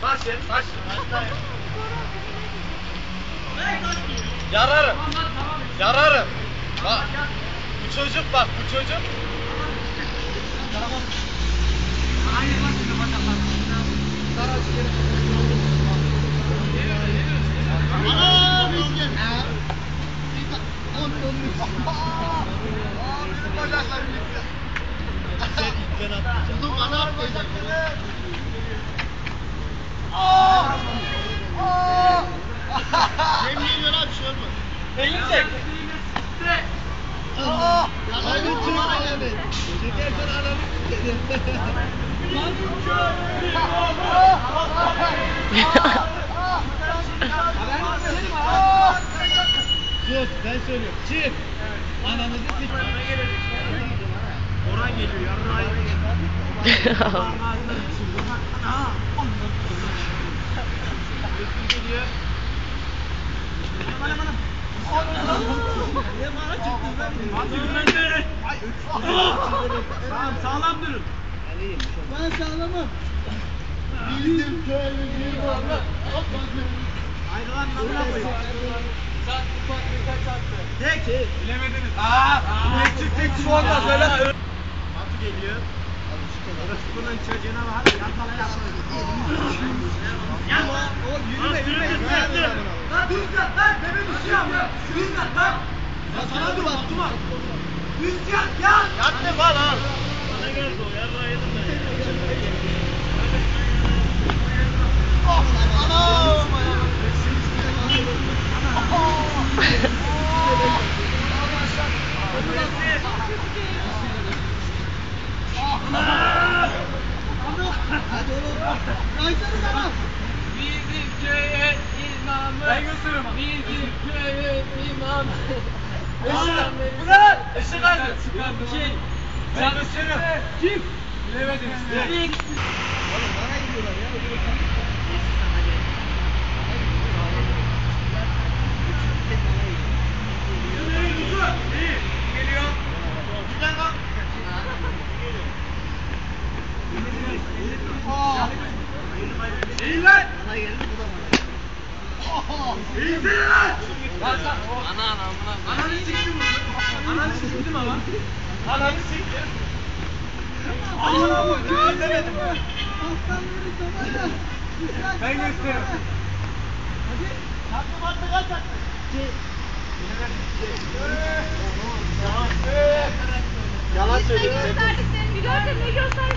Taşın, taşın. Yararım. Yararım. Bak. Bu çocuk bak, bu çocuk. Ana bilgin. Benim bacaklarım gitti. Uzun kanat bacakları. Aa! Aa! Yemin ediyorum bir şey olmaz. Eğilecek. Aa! Yalan kumara geldi. Çekersen ananı Sus ben söylüyorum. Çık. Ananızı sik. Orhan geliyor yarrağı. Tamam, sağlam durun. Ben sağlamam. Bildim köyümü bir valla. Ayrılan namına koyun. Tek. Bilemediniz. Aa, tek çık tek çık olmaz öyle. Atı geliyor. Bunun çocuğuna var. Yakala yakala. Oğlum yürüme yürüme. Lan yat lan. Bebe düşüyorum ya. Düz yat lan. Ya sana dur attım ha. Düz yat ya. Yattım lan al. Bana geldi o yarrağı yedim ben. Bizim köyün imamı. Ben gösteririm. Bizim köyün imamı. Bu ne lan? Işık aldı. Şey. Ben gösteririm. Kim? Bilemediniz. Kim? Geliyor. Giden kalk. İyi lan. İyisene lan. Ana ana ana. Ananı siktim bunu. Ananı siktim ama. Ananı siktim. Ananı bu köy demedim ben. Ben gösteririm. Hakkı hakkı kaç hakkı? Yalan Ne söylüyorum. gösterdiklerini bir görsen ne göster